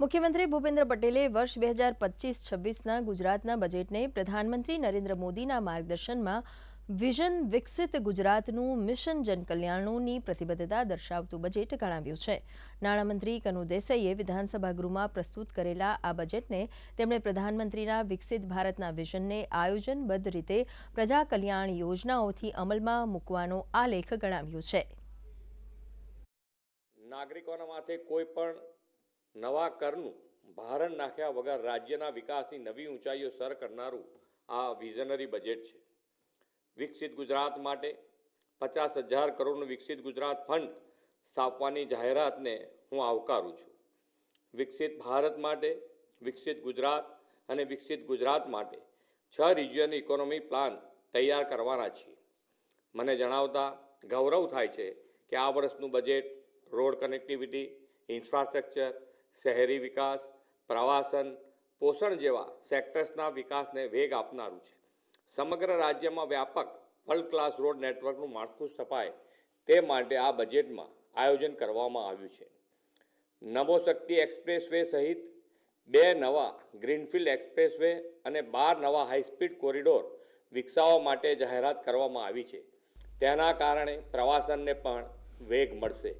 મુખ્યમંત્રી ભૂપેન્દ્ર પટેલે વર્ષ બે હજાર પચીસ છવ્વીસના ગુજરાતના બજેટને પ્રધાનમંત્રી નરેન્દ્ર મોદીના માર્ગદર્શનમાં વિઝન વિકસિત ગુજરાતનું મિશન જનકલ્યાણોની પ્રતિબદ્ધતા દર્શાવતું બજેટ ગણાવ્યું છે. નાણામંત્રી કનુ દેસાઈએ વિધાનસભા ગૃહમાં પ્રસ્તુત કરેલા આ બજેટને તેમણે પ્રધાનમંત્રીના વિકસિત ભારતના વિઝનને આયોજનબદ્ધ રીતે પ્રજા કલ્યાણ યોજનાઓથી અમલમાં મૂકવાનો આલેખ ગણાવ્યો છે. નાગરિકોના માથે કોઈ પણ નવા કરનું ભારણ નાખ્યા વગર રાજ્યના વિકાસની નવી ઊંચાઈઓ સર કરનારું આ વિઝનરી બજેટ છે. વિકસિત ગુજરાત માટે પચાસ હજાર કરોડનું વિકસિત ગુજરાત ફંડ સ્થાપવાની જાહેરાતને હું આવકારું છું. વિકસિત ભારત માટે, વિકસિત ગુજરાત અને વિકસિત ગુજરાત માટે છ રિજિયન ઇકોનોમી પ્લાન તૈયાર કરવાના છીએ. મને જણાવતા ગૌરવ થાય છે કે આ વર્ષનું બજેટ રોડ કનેક્ટિવિટી ઇન્ફ્રાસ્ટ્રક્ચર શહેરી વિકાસ, પ્રવાસન, પોષણ જેવા સેક્ટર્સના વિકાસને વેગ આપનારું છે. સમગ્ર રાજ્યમાં વ્યાપક વર્લ્ડ ક્લાસ રોડ નેટવર્કનું માળખું સ્થપાય તે માટે આ બજેટમાં આયોજન કરવામાં આવ્યું છે. નમો શક્તિ એક્સપ્રેસ વે સહિત બે નવા ગ્રીનફિલ્ડ એક્સપ્રેસ વે અને બાર નવા હાઈસ્પીડ કોરિડોર વિકસાવવા માટે જાહેરાત કરવામાં આવી છે. તેના કારણે પ્રવાસનને પણ વેગ મળશે.